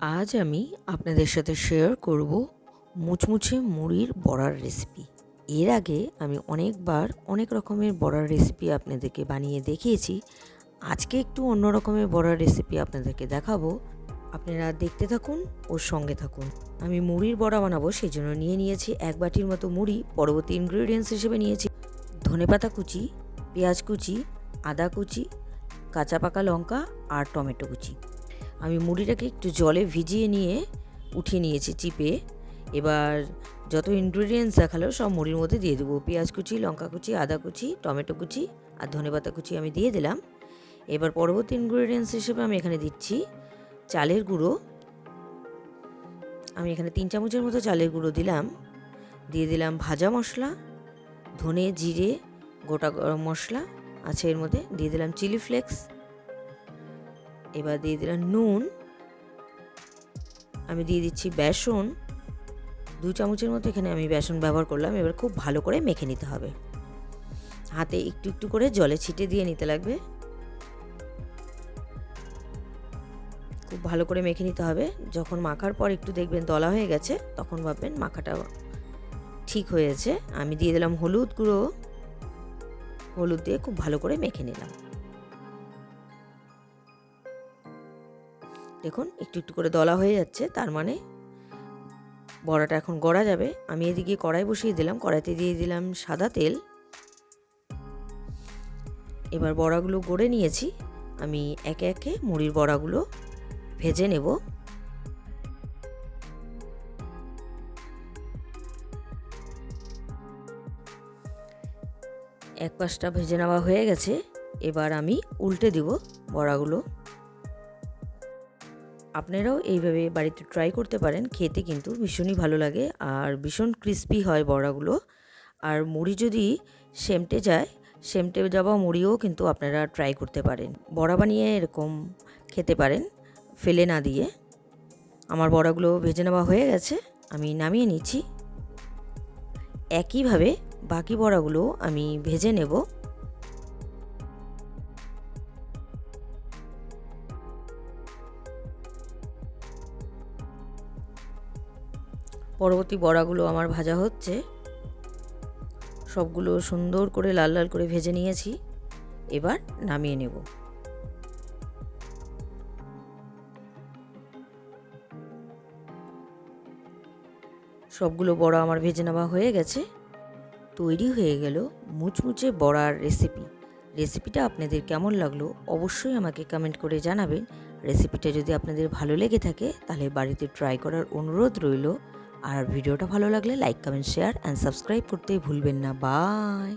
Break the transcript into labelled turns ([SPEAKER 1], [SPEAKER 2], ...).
[SPEAKER 1] আজ আমি আপনাদের সাথে শেয়ার করব মুচমুচে মুড়ির বড়ার রেসিপি এর আগে আমি অনেকবার অনেক রকমের বড়ার রেসিপি আপনাদেরকে বানিয়ে দেখিয়েছি। আজকে একটু অন্য রকমের বড়ার রেসিপি আপনাদেরকে দেখাবো। আপনারা দেখতে থাকুন ওর সঙ্গে থাকুন। আমি মুড়ির বড়া বানাবো সেই জন্য নিয়ে নিয়েছি এক বাটির মতো মুড়ি, পরবর্তী ইনগ্রিডিয়েন্টস হিসেবে নিয়েছি ধনেপাতা কুচি, পেঁয়াজ কুচি, আদা কুচি, কাঁচা পাকা লঙ্কা আর টমেটো কুচি। আমি মুড়িটাকে একটু জলে ভিজিয়ে নিয়ে উঠিয়ে নিয়েছি চিপে। এবার যত ইনগ্রিডিয়েন্টস দেখাল সব মুড়ির মধ্যে দিয়ে দেবো। পেঁয়াজ কুচি, লঙ্কা কুচি, আদা কুচি, টমেটো কুচি আর ধনেপাতা কুচি আমি দিয়ে দিলাম। এবার পরবর্তী ইনগ্রিডিয়েন্টস হিসেবে আমি এখানে দিচ্ছি চালের গুঁড়ো। আমি এখানে তিন চামচের মতো চালের গুঁড়ো দিলাম। দিয়ে দিলাম ভাজা মশলা, ধনে, জিরে, গোটা গরম মশলা আছে এর মধ্যে। দিয়ে দিলাম চিলি ফ্লেক্স এবার দিয়ে দিলাম নুন। আমি দিয়ে দিচ্ছি বেসন। দু চামচের মতো এখানে আমি বেসন ব্যবহার করলাম। এবার খুব ভালো করে মেখে নিতে হবে। হাতে একটু একটু করে জলে ছিটে দিয়ে নিতে লাগবে। খুব ভালো করে মেখে নিতে হবে। যখন মাখার পর একটু দেখবেন দলা হয়ে গেছে, তখন ভাববেন মাখাটা ঠিক হয়েছে। আমি দিয়ে দিলাম হলুদ গুঁড়ো। হলুদ দিয়ে খুব ভালো করে মেখে নিলাম। দেখুন, একটু একটু করে দলা হয়ে যাচ্ছে, তার মানে বড়াটা এখন গড়া যাবে। আমি এদিকে কড়াই বসিয়ে দিলাম, কড়াইতে দিয়ে দিলাম সাদা তেল। এবার বড়াগুলো গড়ে নিয়েছি। আমি একে একে মুড়ির বড়াগুলো ভেজে নেব। এক পাশটা ভেজে নেওয়া হয়ে গেছে। এবার আমি উল্টে দিব বড়াগুলো। আপনারাও এইভাবে বাড়িতে ট্রাই করতে পারেন। খেতে কিন্তু ভীষণই ভালো লাগে আর ভীষণ ক্রিস্পি হয় বড়াগুলো। আর মুড়ি যদি সেমটে যায়, সেমটে যাওয়া মুড়িও কিন্তু আপনারা ট্রাই করতে পারেন। বড়া বানিয়ে এরকম খেতে পারেন, ফেলে না দিয়ে। আমার বড়াগুলো ভেজে নেওয়া হয়ে গেছে, আমি নামিয়ে নিচ্ছি। একইভাবে বাকি বড়াগুলো আমি ভেজে নেব। পরবর্তী বড়াগুলো আমার ভাজা হচ্ছে। সবগুলো সুন্দর করে লাল লাল করে ভেজে নিয়েছি। এবার নামিয়ে নেব। সবগুলো বড়া আমার ভেজে নেওয়া হয়ে গেছে। তৈরি হয়ে গেল মুচমুচে বড়ার রেসিপি। রেসিপিটা আপনাদের কেমন লাগল অবশ্যই আমাকে কমেন্ট করে জানাবেন। রেসিপিটা যদি আপনাদের ভালো লেগে থাকে তাহলে বাড়িতে ট্রাই করার অনুরোধ রইল। আর ভিডিওটা ভালো লাগলে like comment share and subscribe করতে ভুলবেন না। বাই